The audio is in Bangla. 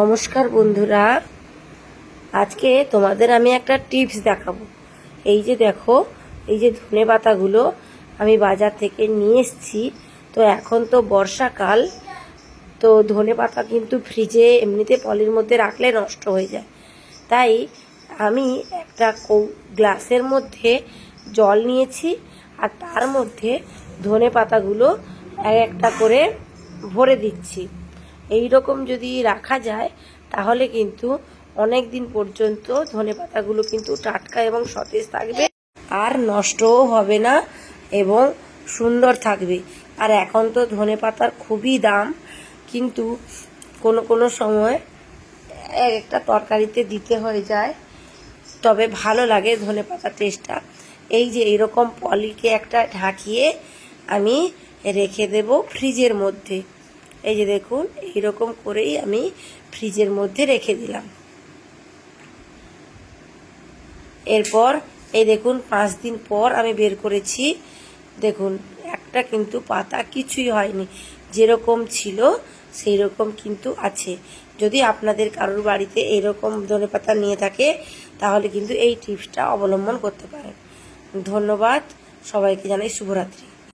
নমস্কার বন্ধুরা। আজকে তোমাদের আমি একটা টিপস দেখাবো। এই যে দেখো, এই যে ধনে পাতাগুলো আমি বাজার থেকে নিয়ে এসেছি। তো এখন তো বর্ষাকাল, তো ধনে পাতা কিন্তু ফ্রিজে এমনিতে পলির মধ্যে রাখলে নষ্ট হয়ে যায়। তাই আমি একটা গ্লাসের মধ্যে জল নিয়েছি আর তার মধ্যে ধনে পাতাগুলো এক একটা করে ভরে দিচ্ছি। এই রকম যদি রাখা যায়, তাহলে কিন্তু অনেক দিন পর্যন্ত ধনে পাতাগুলো কিন্তু টাটকা এবং সতেজ থাকবে আর নষ্টও হবে না এবং সুন্দর থাকবে। আর এখন তো ধনে পাতার খুবই দাম, কিন্তু কোনো কোনো সময় এক একটা তরকারিতে দিতে হয়ে যায়, তবে ভালো লাগে ধনে পাতা টেস্টটা এই যে এরকম পলিকে একটা ঢাকিয়ে আমি রেখে দেব ফ্রিজের মধ্যে। এই যে দেখুন, এইরকম করেই আমি ফ্রিজের মধ্যে রেখে দিলাম। এরপর এই দেখুন, পাঁচ দিন পর আমি বের করেছি। দেখুন, একটা কিন্তু পাতা কিছুই হয়নি। যেরকম ছিল সেই রকম কিন্তু আছে। যদি আপনাদের কারোর বাড়িতে এরকম ধনে পাতা নিয়ে থাকে, তাহলে কিন্তু এই টিপসটা অবলম্বন করতে পারেন। ধন্যবাদ, সবাইকে জানাই শুভরাত্রি।